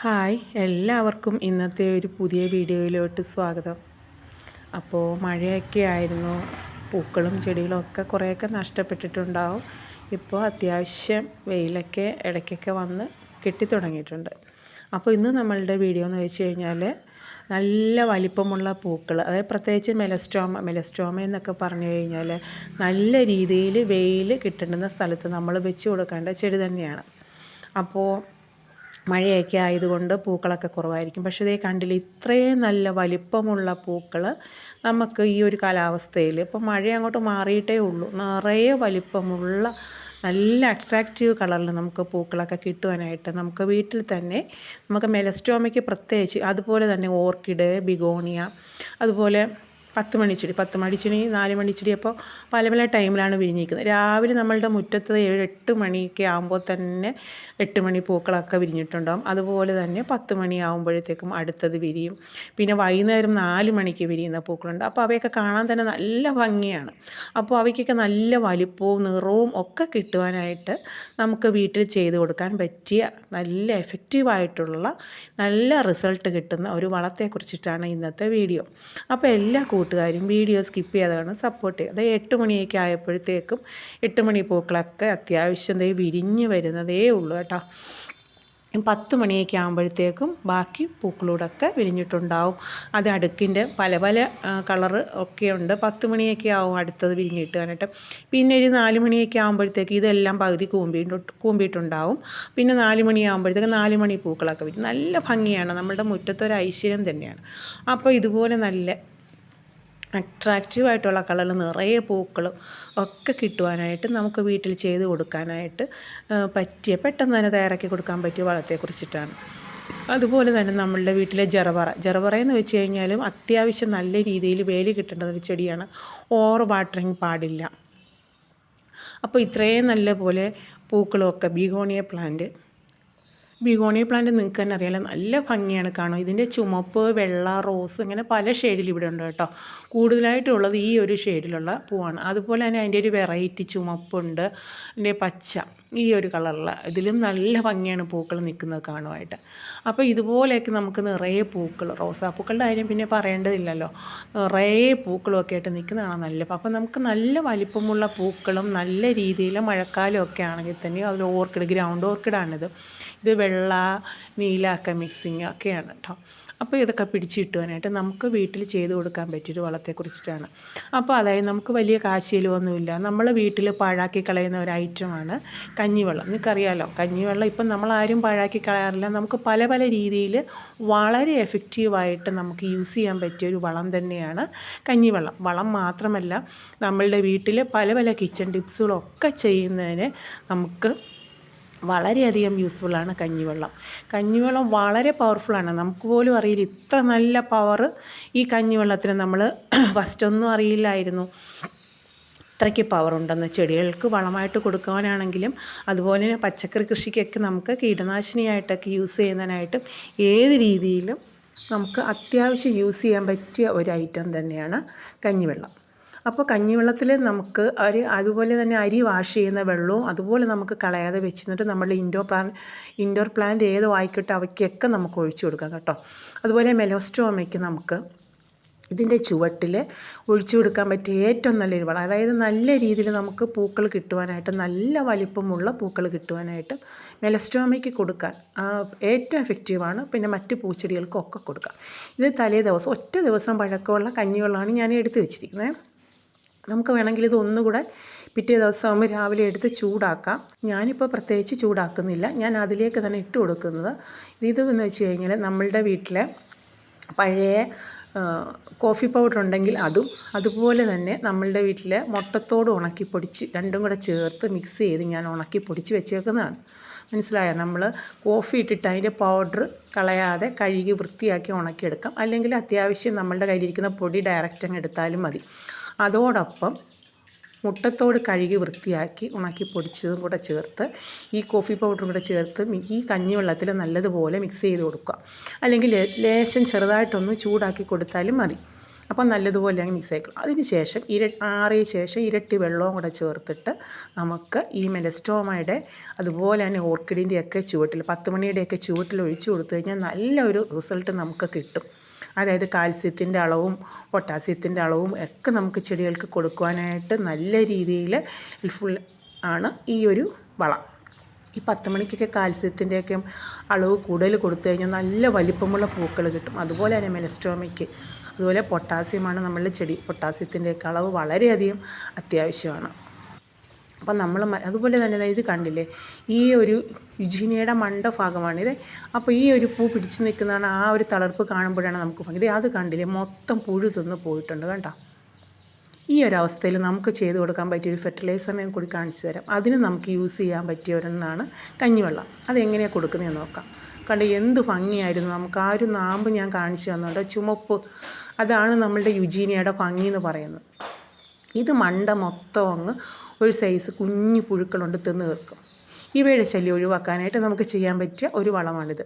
Hi എല്ലാവർക്കും ഇന്നത്തെ ഒരു പുതിയ വീഡിയോയിലോട്ട് സ്വാഗതം. അപ്പോൾ മഴയൊക്കെ ആയിരുന്നു പൂക്കളും ചെടികളും ഒക്കെ കുറേയൊക്കെ നഷ്ടപ്പെട്ടിട്ടുണ്ടാവും. ഇപ്പോൾ അത്യാവശ്യം വെയിലൊക്കെ ഇടയ്ക്കൊക്കെ വന്ന് കെട്ടിത്തുടങ്ങിയിട്ടുണ്ട്. അപ്പോൾ ഇന്ന് നമ്മളുടെ വീഡിയോ എന്ന് വെച്ച് കഴിഞ്ഞാൽ നല്ല വലിപ്പമുള്ള പൂക്കൾ അതായത് പ്രത്യേകിച്ച് മെലസ്ട്രോമ മെലസ്ട്രോമ എന്നൊക്കെ പറഞ്ഞു കഴിഞ്ഞാൽ നല്ല രീതിയിൽ വെയിൽ കിട്ടുന്ന സ്ഥലത്ത് നമ്മൾ വെച്ച് കൊടുക്കേണ്ട ചെടി തന്നെയാണ്. അപ്പോൾ മഴയൊക്കെ ആയതുകൊണ്ട് പൂക്കളൊക്കെ കുറവായിരിക്കും. പക്ഷെ ഇതേ കണ്ടില്ല ഇത്രയും നല്ല വലിപ്പമുള്ള പൂക്കൾ നമുക്ക് ഈ ഒരു കാലാവസ്ഥയിൽ ഇപ്പോൾ മഴ അങ്ങോട്ട് മാറിയിട്ടേ ഉള്ളൂ. നിറയെ വലിപ്പമുള്ള നല്ല അട്രാക്റ്റീവ് കളറിൽ നമുക്ക് പൂക്കളൊക്കെ കിട്ടുവാനായിട്ട് നമുക്ക് വീട്ടിൽ തന്നെ നമുക്ക് മെലസ്റ്റോമയ്ക്ക് പ്രത്യേകിച്ച് അതുപോലെ തന്നെ ഓർക്കിഡ് ബിഗോണിയ അതുപോലെ പത്ത് മണിച്ചെടി പത്ത് മണിച്ചെടി നാല് മണിച്ചെടി അപ്പോൾ പല പല ടൈമിലാണ് വിരിഞ്ഞിരിക്കുന്നത്. രാവിലെ നമ്മളുടെ മുറ്റത്ത് ഏഴ് എട്ട് മണിയൊക്കെ ആകുമ്പോൾ തന്നെ എട്ട് മണി പൂക്കളൊക്കെ വിരിഞ്ഞിട്ടുണ്ടാകും അതുപോലെ തന്നെ പത്ത് മണി ആകുമ്പോഴത്തേക്കും അടുത്തത് വിരിയും. പിന്നെ വൈകുന്നേരം നാല് മണിക്ക് വിരിയുന്ന പൂക്കളുണ്ട്. അപ്പോൾ അവയൊക്കെ കാണാൻ തന്നെ നല്ല ഭംഗിയാണ്. അപ്പോൾ അവയ്ക്കൊക്കെ നല്ല വലിപ്പവും നിറവും ഒക്കെ കിട്ടുവാനായിട്ട് നമുക്ക് വീട്ടിൽ ചെയ്ത് കൊടുക്കാൻ പറ്റിയ നല്ല എഫക്റ്റീവായിട്ടുള്ള നല്ല റിസൾട്ട് കിട്ടുന്ന ഒരു വളത്തെക്കുറിച്ചിട്ടാണ് ഇന്നത്തെ വീഡിയോ. അപ്പോൾ എല്ലാ കൂട്ടുകാരും വീഡിയോ സ്കിപ്പ് ചെയ്യാതാണ് സപ്പോർട്ട് ചെയ്യുക. അതായത് എട്ട് മണിയൊക്കെ ആയപ്പോഴത്തേക്കും എട്ട് മണി പൂക്കളൊക്കെ അത്യാവശ്യം ദേ വിരിഞ്ഞ് വരുന്നതേ ഉള്ളൂ കേട്ടോ. പത്ത് മണിയൊക്കെ ആകുമ്പോഴത്തേക്കും ബാക്കി പൂക്കളൂടൊക്കെ വിരിഞ്ഞിട്ടുണ്ടാവും. അത് അടുക്കിന്റെ പല പല കളറ് ഒക്കെ ഉണ്ട്. പത്ത് മണിയൊക്കെ ആവും അടുത്തത് വിരിഞ്ഞ് കിട്ടാനായിട്ട് പിന്നെ ഒരു നാല് മണിയൊക്കെ ആകുമ്പോഴത്തേക്ക് ഇതെല്ലാം പകുതി കൂമ്പിട്ട് കൂമ്പിയിട്ടുണ്ടാവും പിന്നെ നാല് മണിയാകുമ്പോഴത്തേക്ക് നാല് മണി പൂക്കളൊക്കെ വിരിഞ്ഞ്. നല്ല ഭംഗിയാണ്. നമ്മളുടെ മുറ്റത്തൊരു ഐശ്വര്യം തന്നെയാണ്. അപ്പോൾ ഇതുപോലെ നല്ല അട്രാക്റ്റീവായിട്ടുള്ള കളറിൽ നിറയെ പൂക്കളും ഒക്കെ കിട്ടുവാനായിട്ട് നമുക്ക് വീട്ടിൽ ചെയ്ത് കൊടുക്കാനായിട്ട് പറ്റിയ പെട്ടെന്ന് തന്നെ തയ്യാറാക്കി കൊടുക്കാൻ പറ്റിയ വളത്തെക്കുറിച്ചിട്ടാണ്. അതുപോലെ തന്നെ നമ്മളുടെ വീട്ടിലെ ജറവറ. ജറവറ എന്ന് വെച്ച് കഴിഞ്ഞാലും അത്യാവശ്യം നല്ല രീതിയിൽ വേലി കിട്ടേണ്ട ഒരു ചെടിയാണ്. ഓവർ വാട്ടറിങ് പാടില്ല. അപ്പോൾ ഇത്രയും നല്ല പോലെ പൂക്കളൊക്കെ ബീഗോണിയ പ്ലാന്റ് ബിഗോണിയ പ്ലാന്റ് നിങ്ങൾക്ക് തന്നെ അറിയാലോ. നല്ല ഭംഗിയാണ് കാണും ഇതിന്റെ ചുമപ്പ് വെള്ള റോസ് ഇങ്ങനെ പല ഷെയ്ഡിൽ ഇവിടെ ഉണ്ട് കേട്ടോ. കൂടുതലായിട്ടുള്ളത് ഈ ഒരു ഷെയ്ഡിലുള്ള പൂവാണ്. അതുപോലെ തന്നെ അതിന്റെ ഒരു വെറൈറ്റി ചുമപ്പുണ്ട്. അതിന്റെ പച്ച ഈ ഒരു കളറിൽ ഇതിലും നല്ല ഭംഗിയാണ് പൂക്കൾ നിൽക്കുന്നത് കാണുമായിട്ട് അപ്പോൾ ഇതുപോലെയൊക്കെ നമുക്ക് നിറയെ പൂക്കൾ റോസാപ്പൂക്കളുടെ കാര്യം പിന്നെ പറയേണ്ടതില്ലല്ലോ. നിറയെ പൂക്കളും ഒക്കെ ആയിട്ട് നിൽക്കുന്നതാണ് നല്ല അപ്പോൾ നമുക്ക് നല്ല വലിപ്പമുള്ള പൂക്കളും നല്ല രീതിയിൽ മഴക്കാലമൊക്കെ ആണെങ്കിൽ തന്നെ അതിൽ ഓർക്കിഡ് ഗ്രൗണ്ട് ഓർക്കിഡാണിത്. ഇത് വെള്ള നീല ഒക്കെ മിക്സിങ് ഒക്കെയാണ് കേട്ടോ അപ്പോൾ ഇതൊക്കെ പിടിച്ച് കിട്ടുവാനായിട്ട് നമുക്ക് വീട്ടിൽ ചെയ്ത് കൊടുക്കാൻ പറ്റിയൊരു വളത്തെക്കുറിച്ചിട്ടാണ് അപ്പോൾ അതായത് നമുക്ക് വലിയ കാശിയിലൊന്നുമില്ല. നമ്മൾ വീട്ടിൽ പാഴാക്കി കളയുന്ന ഒരു ഐറ്റമാണ് കഞ്ഞിവെള്ളം. നിങ്ങൾക്കറിയാലോ കഞ്ഞിവെള്ളം ഇപ്പം നമ്മളാരും പാഴാക്കി കളയാറില്ല. നമുക്ക് പല പല രീതിയിൽ വളരെ എഫക്റ്റീവായിട്ട് നമുക്ക് യൂസ് ചെയ്യാൻ പറ്റിയ ഒരു വളം തന്നെയാണ് കഞ്ഞിവെള്ളം. വളം മാത്രമല്ല നമ്മളുടെ വീട്ടിൽ പല പല കിച്ചൺ ടിപ്സുകളൊക്കെ ചെയ്യുന്നതിന് നമുക്ക് വളരെയധികം യൂസ്ഫുള്ളാണ് കഞ്ഞിവെള്ളം. കഞ്ഞിവെള്ളം വളരെ പവർഫുള്ളാണ് നമുക്ക് പോലും അറിയില്ല. ഇത്ര നല്ല പവർ ഈ കഞ്ഞിവെള്ളത്തിന് നമ്മൾ ഫസ്റ്റൊന്നും അറിയില്ലായിരുന്നു. അത്രയ്ക്ക് പവറുണ്ടെന്ന് ചെടികൾക്ക് വളമായിട്ട് കൊടുക്കുവാനാണെങ്കിലും അതുപോലെ തന്നെ പച്ചക്കറി കൃഷിക്കൊക്കെ നമുക്ക് കീടനാശിനിയായിട്ടൊക്കെ യൂസ് ചെയ്യുന്നതിനായിട്ടും ഏത് രീതിയിലും നമുക്ക് അത്യാവശ്യം യൂസ് ചെയ്യാൻ പറ്റിയ ഒരു ഐറ്റം തന്നെയാണ് കഞ്ഞിവെള്ളം. അപ്പോൾ കഞ്ഞിവെള്ളത്തിൽ നമുക്ക് അരി അതുപോലെ തന്നെ അരി വാഷ് ചെയ്യുന്ന വെള്ളവും അതുപോലെ നമുക്ക് കളയാതെ വെച്ചിട്ട് നമ്മൾ ഇൻഡോർ പ്ലാൻ ഇൻഡോർ പ്ലാന്റ് ഏതോ ആയിക്കോട്ടെ അവയ്ക്കൊക്കെ നമുക്ക് ഒഴിച്ചു കൊടുക്കാം കേട്ടോ. അതുപോലെ മെലോസ്റ്റോമയ്ക്ക് നമുക്ക് ഇതിന്റെ ചുവട്ടിൽ ഒഴിച്ചു കൊടുക്കാൻ പറ്റിയ ഏറ്റവും നല്ലൊരു വളം അതായത് നല്ല രീതിയിൽ നമുക്ക് പൂക്കൾ കിട്ടുവാനായിട്ട് നല്ല വലിപ്പമുള്ള പൂക്കൾ കിട്ടുവാനായിട്ട് മെലസ്റ്റോമയ്ക്ക് കൊടുക്കാൻ ഏറ്റവും എഫക്റ്റീവാണ് പിന്നെ മറ്റ് പൂച്ചെടികൾക്കൊക്കെ കൊടുക്കാം. ഇത് തലേ ദിവസം ഒറ്റ ദിവസം പഴക്കമുള്ള കഞ്ഞിവെള്ളമാണ് ഞാൻ എടുത്തു വെച്ചിരിക്കുന്നത് നമുക്ക് വേണമെങ്കിൽ ഇത് ഒന്നുകൂടെ പിറ്റേ ദിവസം ആകുമ്പോൾ രാവിലെ എടുത്ത് ചൂടാക്കാം. ഞാനിപ്പോൾ പ്രത്യേകിച്ച് ചൂടാക്കുന്നില്ല. ഞാൻ അതിലേക്ക് തന്നെ ഇട്ട് കൊടുക്കുന്നത്. ഇത് എന്ന് വെച്ച് കഴിഞ്ഞാൽ നമ്മളുടെ വീട്ടിലെ പഴയ കോഫി പൗഡർ ഉണ്ടെങ്കിൽ അതും അതുപോലെ തന്നെ നമ്മളുടെ വീട്ടിലെ മുട്ടത്തോട് ഉണക്കി പൊടിച്ച് രണ്ടും കൂടെ ചേർത്ത് മിക്സ് ചെയ്ത് ഞാൻ ഉണക്കി പൊടിച്ച് വെച്ചേക്കുന്നതാണ്. മനസ്സിലായോ? നമ്മൾ കോഫി ഇട്ടിട്ട് അതിന്റെ പൗഡർ കളയാതെ കഴുകി വൃത്തിയാക്കി ഉണക്കിയെടുക്കാം. അല്ലെങ്കിൽ അത്യാവശ്യം നമ്മളുടെ കയ്യിലിരിക്കുന്ന പൊടി ഡയറക്റ്റ് അങ്ങ് എടുത്താലും മതി. അതോടൊപ്പം മുട്ടത്തോട് കഴുകി വൃത്തിയാക്കി ഉണക്കി പൊടിച്ചതും കൂടെ ചേർത്ത് ഈ കോഫി പൗഡറും കൂടെ ചേർത്ത് ഈ കഞ്ഞിവെള്ളത്തിൽ നല്ലതുപോലെ മിക്സ് ചെയ്ത് കൊടുക്കുക. അല്ലെങ്കിൽ ലേശം ചെറുതായിട്ടൊന്ന് ചൂടാക്കി കൊടുത്താലും മതി. അപ്പം നല്ലതുപോലെ അങ്ങ് മിക്സ് ആയിക്കോളും. അതിന് ശേഷം ഇര ആറിയ ശേഷം ഇരട്ടി വെള്ളവും കൂടെ ചേർത്തിട്ട് നമുക്ക് ഈ മെലസ്റ്റോമയുടെ അതുപോലെ തന്നെ ഓർക്കിഡിന്റെയൊക്കെ ചുവട്ടിൽ പത്ത് മണിയുടെയൊക്കെ ചുവട്ടിൽ ഒഴിച്ചു കൊടുത്തു കഴിഞ്ഞാൽ നല്ലൊരു റിസൾട്ട് നമുക്ക് കിട്ടും. അതായത് കാൽസ്യത്തിന്റെ അളവും പൊട്ടാസ്യത്തിന്റെ അളവും ഒക്കെ നമുക്ക് ചെടികൾക്ക് കൊടുക്കുവാനായിട്ട് നല്ല രീതിയിൽ ഹെൽപ്ഫുൾ ആണ് ഈ ഒരു വളം. ഈ പത്ത് മണിക്കൊക്കെ കാൽസ്യത്തിന്റെയൊക്കെ അളവ് കൂടുതൽ കൊടുത്തു കഴിഞ്ഞാൽ നല്ല വലിപ്പമുള്ള പൂക്കൾ കിട്ടും. അതുപോലെ തന്നെ മെലസ്ട്രോമയ്ക്ക് അതുപോലെ പൊട്ടാസ്യമാണ് നമ്മളുടെ ചെടി. പൊട്ടാസ്യത്തിന്റെയൊക്കെ അളവ് വളരെയധികം അത്യാവശ്യമാണ്. അപ്പം നമ്മൾ അതുപോലെ തന്നെ ഇത് കണ്ടില്ലേ? ഈ ഒരു യുജീനിയുടെ മണ്ട ഭാഗമാണിത് അപ്പോൾ ഈ ഒരു പൂ പിടിച്ചു നിൽക്കുന്നതാണ് ആ ഒരു തളർപ്പ് കാണുമ്പോഴാണ് നമുക്ക് ഇത് അത് കണ്ടില്ലേ? മൊത്തം പുഴു തിന്ന് പോയിട്ടുണ്ട് കേട്ടോ ഈ ഒരു അവസ്ഥയിൽ നമുക്ക് ചെയ്ത് കൊടുക്കാൻ പറ്റിയ ഒരു ഫെർട്ടിലൈസർ ഞാൻ കൂടി കാണിച്ചു തരാം. അതിന് നമുക്ക് യൂസ് ചെയ്യാൻ പറ്റിയ ഒരെണ്ണമാണ് കഞ്ഞിവെള്ളം. അതെങ്ങനെയാണ് കൊടുക്കുന്നതെന്ന് നോക്കാം. കണ്ട് എന്ത് ഭംഗിയായിരുന്നു. നമുക്ക് ആ ഒരു നാമ്പ് ഞാൻ കാണിച്ചു തന്നുണ്ട്. ചുമപ്പ്. അതാണ് നമ്മളുടെ യുജീനിയുടെ ഭംഗി എന്ന് പറയുന്നത്. ഇത് മണ്ട മൊത്തം അങ്ങ് ഒരു സൈസ് കുഞ്ഞു പുഴുക്കളുണ്ട് തിന്ന് തീർക്കും. ഇവയുടെ ശല്യം ഒഴിവാക്കാനായിട്ട് നമുക്ക് ചെയ്യാൻ പറ്റിയ ഒരു വളമാണിത്.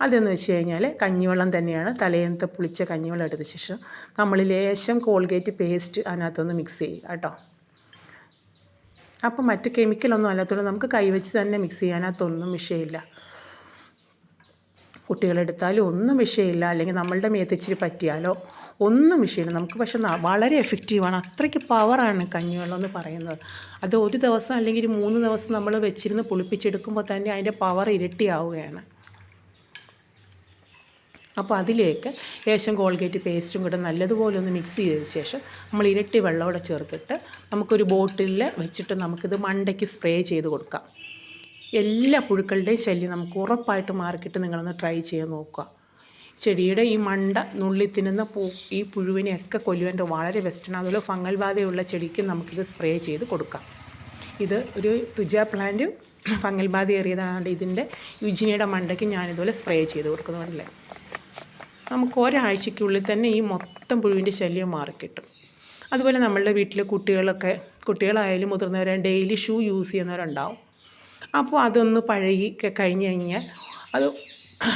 അതെന്ന് വെച്ച് കഴിഞ്ഞാൽ കഞ്ഞിവെള്ളം തന്നെയാണ്. തലേന്നത്തെ പുളിച്ച കഞ്ഞിവെള്ളം എടുത്ത ശേഷം നമ്മൾ ലേശം കോൾഗേറ്റ് പേസ്റ്റ് അതിനകത്തൊന്ന് മിക്സ് ചെയ്യുക കേട്ടോ. അപ്പം മറ്റ് കെമിക്കലൊന്നും അല്ലാത്തതുകൊണ്ട് നമുക്ക് കൈവച്ച് തന്നെ മിക്സ് ചെയ്യാനകത്തൊന്നും വിഷയമില്ല. കുട്ടികളെടുത്താലും ഒന്നും വിഷയമില്ല. അല്ലെങ്കിൽ നമ്മളുടെ മേത്തിച്ചിരി പറ്റിയാലോ? ഒന്നും വിഷയമില്ല. നമുക്ക് പക്ഷെ വളരെ എഫക്റ്റീവാണ് അത്രയ്ക്ക് പവറാണ് കഞ്ഞിവെള്ളം എന്ന് പറയുന്നത്. അത് ഒരു ദിവസം അല്ലെങ്കിൽ മൂന്ന് ദിവസം നമ്മൾ വെച്ചിരുന്ന് പുളിപ്പിച്ചെടുക്കുമ്പോൾ തന്നെ അതിന്റെ പവർ ഇരട്ടിയാവുകയാണ്. അപ്പോൾ അതിലേക്ക് ലേശം കോൾഗേറ്റ് പേസ്റ്റും കൂടെ നല്ലതുപോലെ ഒന്ന് മിക്സ് ചെയ്ത ശേഷം നമ്മൾ ഇരട്ടി വെള്ളം കൂടെ ചേർത്തിട്ട് നമുക്കൊരു ബോട്ടിലിൽ വെച്ചിട്ട് നമുക്കിത് മണ്ടയ്ക്ക് സ്പ്രേ ചെയ്ത് കൊടുക്കാം. എല്ലാ പുഴുക്കളുടെയും ശല്യം നമുക്ക് ഉറപ്പായിട്ട് മാർക്കിട്ട് നിങ്ങളൊന്ന് ട്രൈ ചെയ്യാൻ നോക്കുക. ചെടിയുടെ ഈ മണ്ട നുള്ളി തിന്നുന്ന പൂ ഈ പുഴുവിനെയൊക്കെ കൊല്ലുവാന്റെ വളരെ ബെസ്റ്റാണ് അതുപോലെ ഫംഗൽ ബാധയുള്ള ചെടിക്ക് നമുക്കിത് സ്പ്രേ ചെയ്ത് കൊടുക്കാം. ഇത് ഒരു തുജ പ്ലാന്റ് ഫംഗൽ ബാധ ഏറിയതാണ് ഇതിന്റെ യുജിനിയുടെ മണ്ടയ്ക്ക് ഞാനിതുപോലെ സ്പ്രേ ചെയ്ത് കൊടുക്കുന്നുണ്ടല്ലേ നമുക്ക് ഒരാഴ്ചയ്ക്കുള്ളിൽ തന്നെ ഈ മൊത്തം പുഴുവിന്റെ ശല്യം മാറിക്കിട്ടും അതുപോലെ നമ്മളുടെ വീട്ടിലെ കുട്ടികളൊക്കെ കുട്ടികളായാലും മുതിർന്നവരായാലും ഡെയിലി ഷൂ യൂസ് ചെയ്യുന്നവരുണ്ടാവും. അപ്പോൾ അതൊന്ന് പഴകി കഴിഞ്ഞ് കഴിഞ്ഞാൽ അത്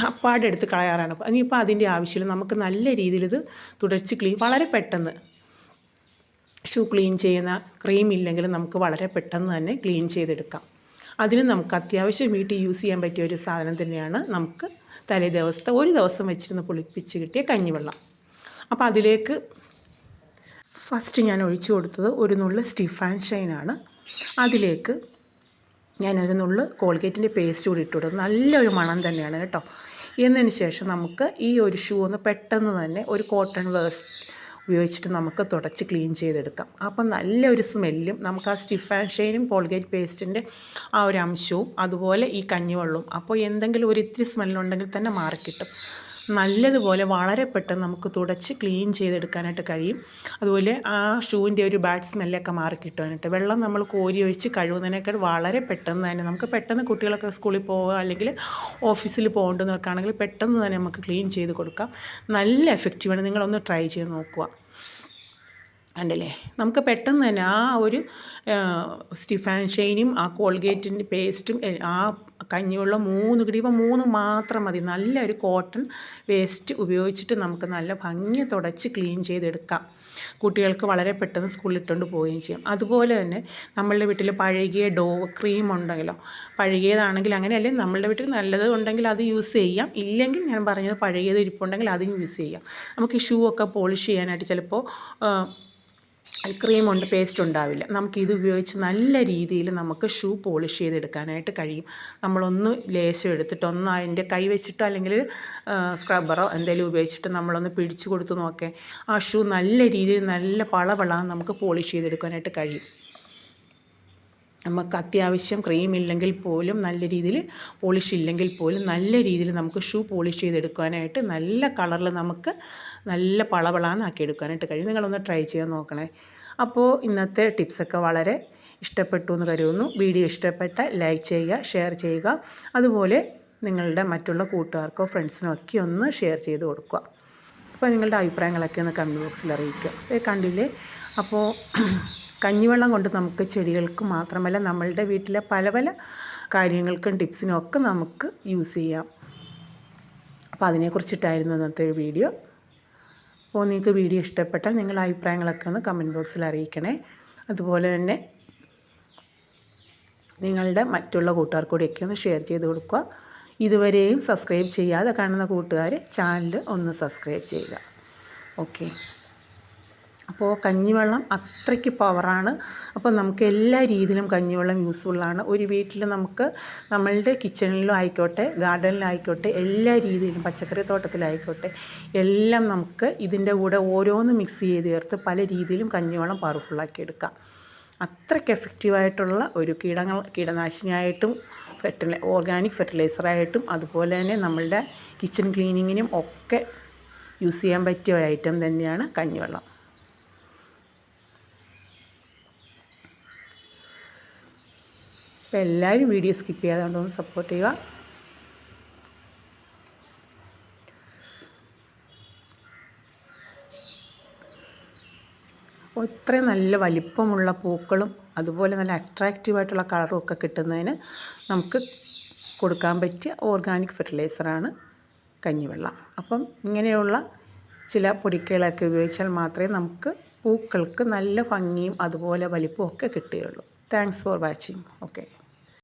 അപ്പാടെടുത്ത് കളയാറാണ്. ഇനിയിപ്പോൾ അതിന്റെ ആവശ്യമില്ല. നമുക്ക് നല്ല രീതിയിൽ ഇത് തുടച്ച് ക്ലീൻ വളരെ പെട്ടെന്ന്. ഷൂ ക്ലീൻ ചെയ്യുന്ന ക്രീം ഇല്ലെങ്കിൽ നമുക്ക് വളരെ പെട്ടെന്ന് തന്നെ ക്ലീൻ ചെയ്തെടുക്കാം. അതിന് നമുക്ക് അത്യാവശ്യം വീട്ടിൽ യൂസ് ചെയ്യാൻ പറ്റിയ ഒരു സാധനം തന്നെയാണ് നമുക്ക് തലേ ദിവസത്തെ ഒരു ദിവസം വെച്ചിരുന്ന് പുളിപ്പിച്ച് കിട്ടിയ കഞ്ഞിവെള്ളം. അപ്പോൾ അതിലേക്ക് ഫസ്റ്റ് ഞാൻ ഒഴിച്ചു കൊടുത്തത് ഒരു നുള്ള് സ്റ്റിഫാൻ ഷൈനാണ്. അതിലേക്ക് ഞാനൊരു നുള്ള് കോൾഗേറ്റിന്റെ പേസ്റ്റ് കൂടി ഇട്ട് കൊടുക്കും നല്ലൊരു മണം തന്നെയാണ് കേട്ടോ. എന്നതിന് ശേഷം നമുക്ക് ഈ ഒരു ഷൂ ഒന്ന് പെട്ടെന്ന് തന്നെ ഒരു കോട്ടൺ വേസ്റ്റ് ഉപയോഗിച്ചിട്ട് നമുക്ക് തുടച്ച് ക്ലീൻ ചെയ്തെടുക്കാം. അപ്പം നല്ലൊരു സ്മെല്ലും നമുക്ക് ആ സ്റ്റിഫ് ആൻഡ് ഷെയിനും കോൾഗേറ്റ് പേസ്റ്റിന്റെ ആ ഒരു അംശവും അതുപോലെ ഈ കഞ്ഞിവെള്ളവും. അപ്പോൾ എന്തെങ്കിലും ഒരു ഇത്തിരി സ്മെല്ലുണ്ടെങ്കിൽ തന്നെ മാറിക്കിട്ടും. നല്ലതുപോലെ വളരെ പെട്ടെന്ന് നമുക്ക് തുടച്ച് ക്ലീൻ ചെയ്തെടുക്കാനായിട്ട് കഴിയും. അതുപോലെ ആ ഷൂവിന്റെ ഒരു ബാഡ് സ്മെല്ലൊക്കെ മാറി കിട്ടുവാനായിട്ട്. വെള്ളം നമ്മൾ കോരി ഒഴിച്ച് കഴുകുന്നതിനേക്കാൾ വളരെ പെട്ടെന്ന് തന്നെ നമുക്ക് പെട്ടെന്ന് കുട്ടികളൊക്കെ സ്കൂളിൽ പോകുക അല്ലെങ്കിൽ ഓഫീസിൽ പോകേണ്ടതൊക്കെ ആണെങ്കിൽ പെട്ടെന്ന് തന്നെ നമുക്ക് ക്ലീൻ ചെയ്ത് കൊടുക്കാം. നല്ല എഫക്റ്റീവാണ്. നിങ്ങളൊന്ന് ട്രൈ ചെയ്ത് നോക്കുക. കണ്ടില്ലേ? നമുക്ക് പെട്ടെന്ന് തന്നെ ആ ഒരു സ്റ്റിഫാൻ ഷെയിനും ആ കോൾഗേറ്റിന്റെ പേസ്റ്റും ആ കഞ്ഞിവെള്ളം മൂന്ന് കിടിയുമ്പോൾ മൂന്ന് മാത്രം മതി. നല്ലൊരു കോട്ടൺ വേസ്റ്റ് ഉപയോഗിച്ചിട്ട് നമുക്ക് നല്ല ഭംഗി തുടച്ച് ക്ലീൻ ചെയ്തെടുക്കാം. കുട്ടികൾക്ക് വളരെ പെട്ടെന്ന് സ്കൂളിൽ ഇട്ടുകൊണ്ട് പോവുകയും ചെയ്യും. അതുപോലെ തന്നെ നമ്മളുടെ വീട്ടിൽ പഴകിയ ഡോ ക്രീം ഉണ്ടെങ്കിലോ പഴകിയതാണെങ്കിൽ അങ്ങനെ അല്ലെങ്കിൽ നമ്മളുടെ വീട്ടിൽ നല്ലത് ഉണ്ടെങ്കിൽ അത് യൂസ് ചെയ്യാം. ഇല്ലെങ്കിൽ ഞാൻ പറഞ്ഞത് പഴകിയത് ഇരിപ്പുണ്ടെങ്കിൽ അതും യൂസ് ചെയ്യാം. നമുക്ക് ഷൂ ഒക്കെ പോളിഷ് ചെയ്യാനായിട്ട് ചിലപ്പോൾ ക്രീമുണ്ട് പേസ്റ്റ് ഉണ്ടാവില്ല. നമുക്കിത് ഉപയോഗിച്ച് നല്ല രീതിയിൽ നമുക്ക് ഷൂ പോളിഷ് ചെയ്തെടുക്കാനായിട്ട് കഴിയും. നമ്മളൊന്ന് ലേശം എടുത്തിട്ട് ഒന്ന് അതിന്റെ കൈ വെച്ചിട്ടോ അല്ലെങ്കിൽ സ്ക്രബ്ബറോ എന്തെങ്കിലും ഉപയോഗിച്ചിട്ട് നമ്മളൊന്ന് പിടിച്ചു കൊടുത്ത് നോക്കേ. ആ ഷൂ നല്ല രീതിയിൽ നല്ല പളപളാന്ന് നമുക്ക് പോളിഷ് ചെയ്തെടുക്കാനായിട്ട് കഴിയും. നമുക്ക് അത്യാവശ്യം ക്രീം ഇല്ലെങ്കിൽ പോലും നല്ല രീതിയിൽ പോളിഷ് ഇല്ലെങ്കിൽ പോലും നല്ല രീതിയിൽ നമുക്ക് ഷൂ പോളിഷ് ചെയ്തെടുക്കാനായിട്ട് നല്ല കളറിൽ നമുക്ക് നല്ല പളപളാന്നാക്കി എടുക്കാനായിട്ട് കഴിയും. നിങ്ങളൊന്ന് ട്രൈ ചെയ്യാൻ നോക്കണേ. അപ്പോൾ ഇന്നത്തെ ടിപ്സൊക്കെ വളരെ ഇഷ്ടപ്പെട്ടു എന്ന് കരുതുന്നു. വീഡിയോ ഇഷ്ടപ്പെട്ട ലൈക്ക് ചെയ്യുക ഷെയർ ചെയ്യുക. അതുപോലെ നിങ്ങളുടെ മറ്റുള്ള കൂട്ടുകാർക്കോ ഫ്രണ്ട്സിനോ ഒക്കെ ഒന്ന് ഷെയർ ചെയ്ത് കൊടുക്കുക. അപ്പോൾ നിങ്ങളുടെ അഭിപ്രായങ്ങളൊക്കെ ഒന്ന് കമന്റ് ബോക്സിൽ അറിയിക്കുക. കണ്ടില്ലേ? അപ്പോൾ കഞ്ഞിവെള്ളം കൊണ്ട് നമുക്ക് ചെടികൾക്ക് മാത്രമല്ല നമ്മളുടെ വീട്ടിലെ പല പല കാര്യങ്ങൾക്കും ടിപ്സിനും ഒക്കെ നമുക്ക് യൂസ് ചെയ്യാം. അപ്പോൾ അതിനെക്കുറിച്ചിട്ടായിരുന്നു ഇന്നത്തെ വീഡിയോ. അപ്പോൾ നിങ്ങൾക്ക് വീഡിയോ ഇഷ്ടപ്പെട്ടാൽ നിങ്ങളുടെ അഭിപ്രായങ്ങളൊക്കെ ഒന്ന് കമന്റ് ബോക്സിൽ അറിയിക്കണേ. അതുപോലെ തന്നെ നിങ്ങളുടെ മറ്റുള്ള കൂട്ടുകാർ കൂടിയൊക്കെ ഒന്ന് ഷെയർ ചെയ്ത് കൊടുക്കുക. ഇതുവരെയും സബ്സ്ക്രൈബ് ചെയ്യാതെ കാണുന്ന കൂട്ടുകാർ ചാനൽ ഒന്ന് സബ്സ്ക്രൈബ് ചെയ്യുക. ഓക്കെ അപ്പോൾ കഞ്ഞിവെള്ളം അത്രയ്ക്ക് പവറാണ് അപ്പോൾ നമുക്ക് എല്ലാ രീതിയിലും കഞ്ഞിവെള്ളം യൂസ്ഫുള്ളാണ് ഒരു വീട്ടിൽ നമുക്ക് നമ്മളുടെ കിച്ചണിലും ആയിക്കോട്ടെ ഗാർഡനിലായിക്കോട്ടെ എല്ലാ രീതിയിലും പച്ചക്കറി തോട്ടത്തിലായിക്കോട്ടെ എല്ലാം നമുക്ക് ഇതിന്റെ കൂടെ ഓരോന്ന് മിക്സ് ചെയ്ത് ചേർത്ത് പല രീതിയിലും കഞ്ഞിവെള്ളം പവർഫുള്ളാക്കി എടുക്കാം. അത്രയ്ക്ക് എഫക്റ്റീവായിട്ടുള്ള ഒരു കീടങ്ങൾ കീടനാശിനിയായിട്ടും ഫെർട്ടിലൈ ഓർഗാനിക് ഫെർട്ടിലൈസറായിട്ടും അതുപോലെ തന്നെ നമ്മളുടെ കിച്ചൺ ക്ലീനിങ്ങിനും ഒക്കെ യൂസ് ചെയ്യാൻ പറ്റിയ ഒരു ഐറ്റം തന്നെയാണ് കഞ്ഞിവെള്ളം. അപ്പോൾ എല്ലാവരും വീഡിയോ സ്കിപ്പ് ചെയ്യാതുകൊണ്ട് ഒന്ന് സപ്പോർട്ട് ചെയ്യുക. അപ്പോൾ ഇത്രയും നല്ല വലിപ്പമുള്ള പൂക്കളും അതുപോലെ നല്ല അട്രാക്റ്റീവായിട്ടുള്ള കളറും ഒക്കെ കിട്ടുന്നതിന് നമുക്ക് കൊടുക്കാൻ പറ്റിയ ഓർഗാനിക് ഫെർട്ടിലൈസറാണ് കഞ്ഞിവെള്ളം. അപ്പം ഇങ്ങനെയുള്ള ചില പൊടിക്കൈകളൊക്കെ ഉപയോഗിച്ചാൽ മാത്രമേ നമുക്ക് പൂക്കൾക്ക് നല്ല ഭംഗിയും അതുപോലെ വലിപ്പവും ഒക്കെ കിട്ടുകയുള്ളൂ. Thanks for watching okay